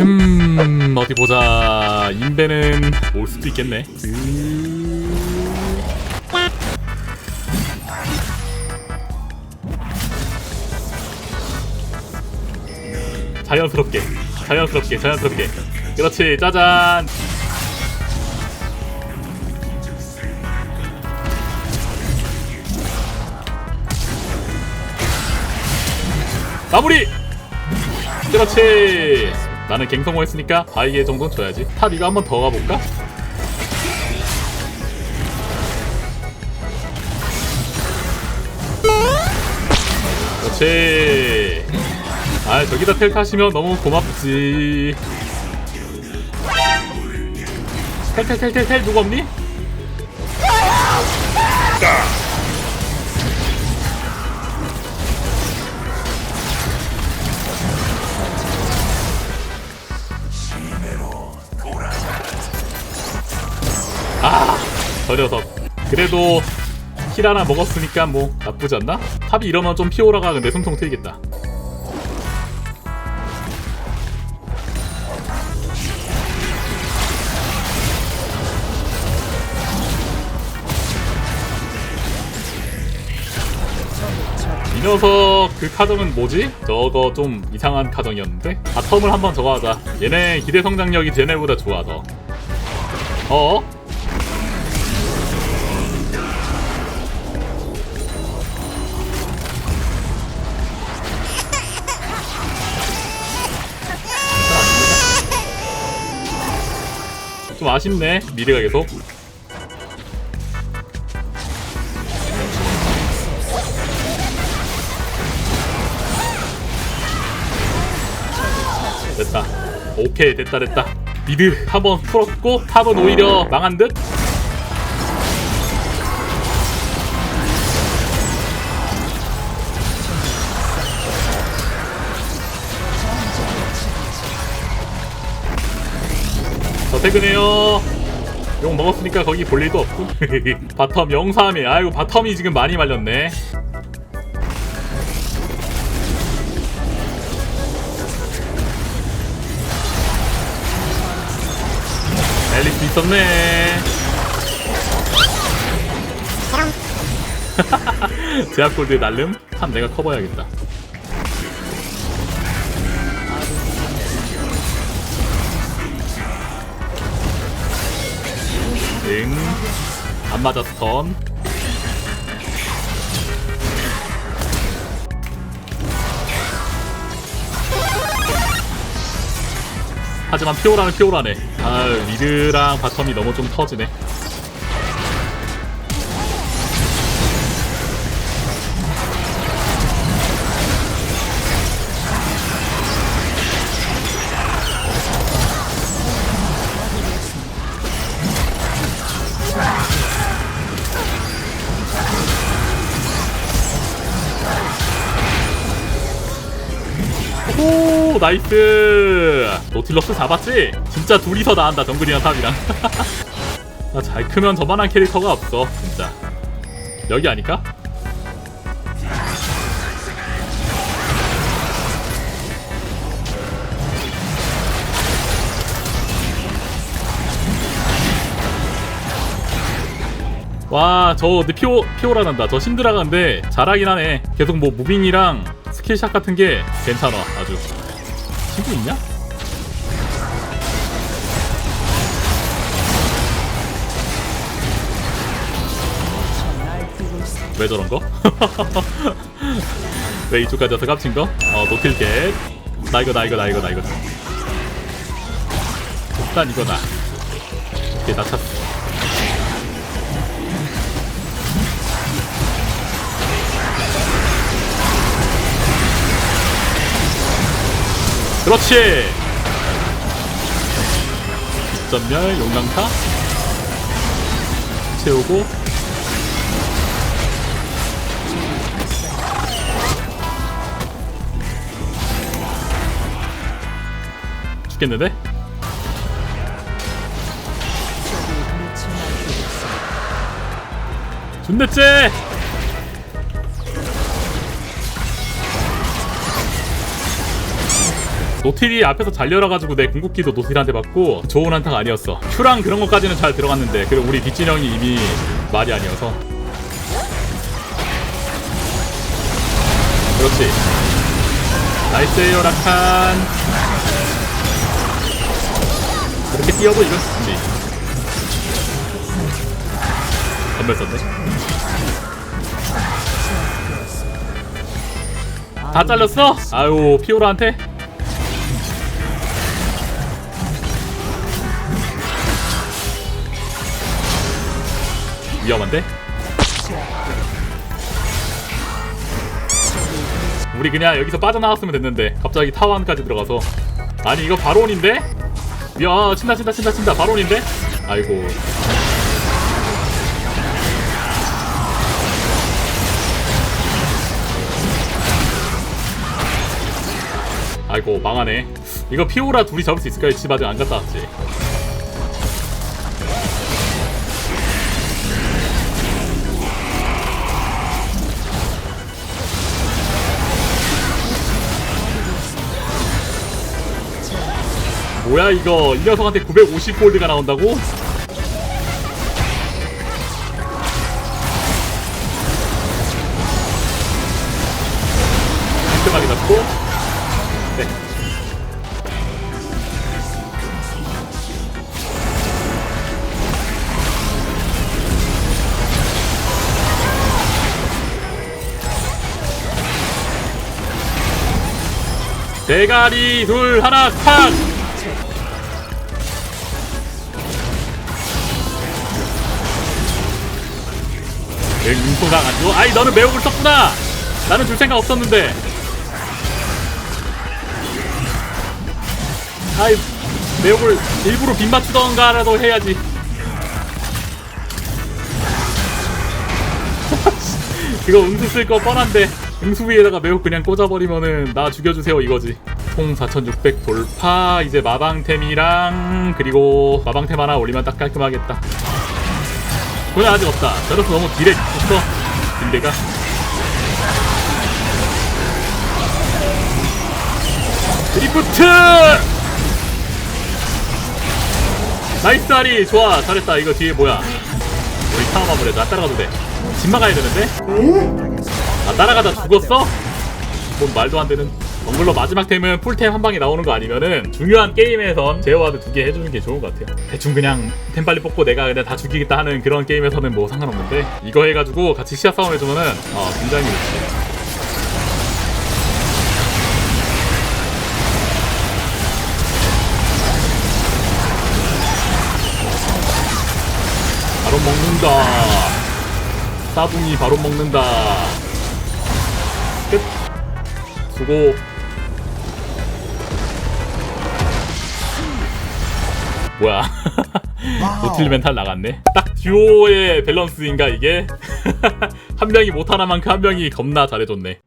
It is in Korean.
흠 어디 보자. 인베는 올 수도 있겠네. 자연스럽게 자연스럽게 자연스럽게. 그렇지 짜잔. 마무리! 그렇지 나는 갱성호 했으니까 바이게 정도는 줘야지 탑 이거 한번 더 가볼까? 그렇지 아 저기다 텔 타시면 너무 고맙지 텔텔텔텔텔 누구 없니? 아, 저 녀석. 그래도 킬 하나 먹었으니까 뭐 나쁘지 않나? 탑이 이러면 좀 피오라가 근데 숨통 트이겠다. 이 녀석 그 카정은 뭐지? 저거 좀 이상한 카정이었는데? 바텀을 한번 저거 하자. 얘네 기대 성장력이 쟤네보다 좋아 더. 어? 좀 아쉽네 미래가 계속. 됐다. 오케이 됐다 됐다. 미드 한 번 풀었고 탑은 오히려 망한 듯 저 퇴근해요. 욕 먹었으니까 거기 볼 일도 없고. 바텀 0-3에 아이고 바텀이 지금 많이 말렸네. 앨리스 있었네. 제압 골드 날름? 참 내가 커버해야겠다. 응. 안 맞았어 턴. 하지만 피오라는 피오라네. 아 리드랑 바텀이 너무 좀 터지네. 나이스 노틸러스 잡았지? 진짜 둘이서 나간다 정글이랑 탑이랑 나 잘 크면 저만한 캐릭터가 없어 진짜 여기 아닐까? 와, 저 근데 피오 피오라 난다. 저 신드라가 근데 잘하긴 하네. 계속 뭐 무빙이랑 스킬샷 같은 게 괜찮아. 아주. 친구 있냐? 왜 저런 거? 왜 이쪽까지 와서 깝친 거? 어, 노틸겟. 나 이거, 나 이거, 나 이거, 나 이거. 일단 이거다. 오케이, 나 찼어. 그렇지. 전멸 용광타? 채우고. 죽겠는데? 준댔지 노틸이 앞에서 잘 열어가지고 내 궁극기도 노틸한테 받고 좋은 한타가 아니었어. 큐랑 그런 것까지는 잘 들어갔는데 그리고 우리 뒷진영이 이미 말이 아니어서. 그렇지. 나이스에요 라칸. 그렇게 뛰어도 이건 죽지. 전멸 썼네. 다 잘렸어? 아유 피오라한테? 위험한데? 우리 그냥 여기서 빠져나왔으면 됐는데 갑자기 타완까지 들어가서 아니 이거 바론인데? 야 친다 친다 친다 친다 바론인데? 아이고 아이고 망하네 이거 피오라 둘이 잡을 수 있을까요? 집 아직 안 갔다 왔지 뭐야 이거 이 녀석한테 950골드가 나온다고? 깔끔하게 잡고 네. 대가리 둘 하나 탁 응소가 가지고. 아이 너는 매혹을 썼구나. 나는 줄 생각 없었는데. 아이 매혹을 일부러 빗 맞추던가라도 해야지. 그거 응수 쓸 거 뻔한데. 응수 위에다가 매혹 그냥 꽂아버리면은 나 죽여주세요 이거지. 총 4600 돌파. 이제 마방템이랑 그리고 마방템 하나 올리면 딱 깔끔하겠다 돈이 아직 없다. 저로서 너무 딜에 붙어 딜레가. 드리프트! 나이스 아리. 좋아. 잘했다. 이거 뒤에 뭐야? 우리 타워 마무리 나 따라가도 돼 집 막아야 되는데? 아 따라가다 죽었어? 뭔 말도 안 되는 덩글러 마지막 템은 풀템 한 방에 나오는 거 아니면은 중요한 게임에선 제어와드 두 개 해주는 게 좋은 것 같아요. 대충 그냥 템 빨리 뽑고 내가 그냥 다 죽이겠다 하는 그런 게임에서는 뭐 상관없는데 이거 해가지고 같이 시야 싸움 해주면은 어 굉장히 좋지. 바로 먹는다. 싸붕이 바로 먹는다. 끝. 수고 뭐야? 노틸 멘탈 나갔네. 딱 듀오의 밸런스인가 이게? 한 명이 못하나 만큼 한 명이 겁나 잘해줬네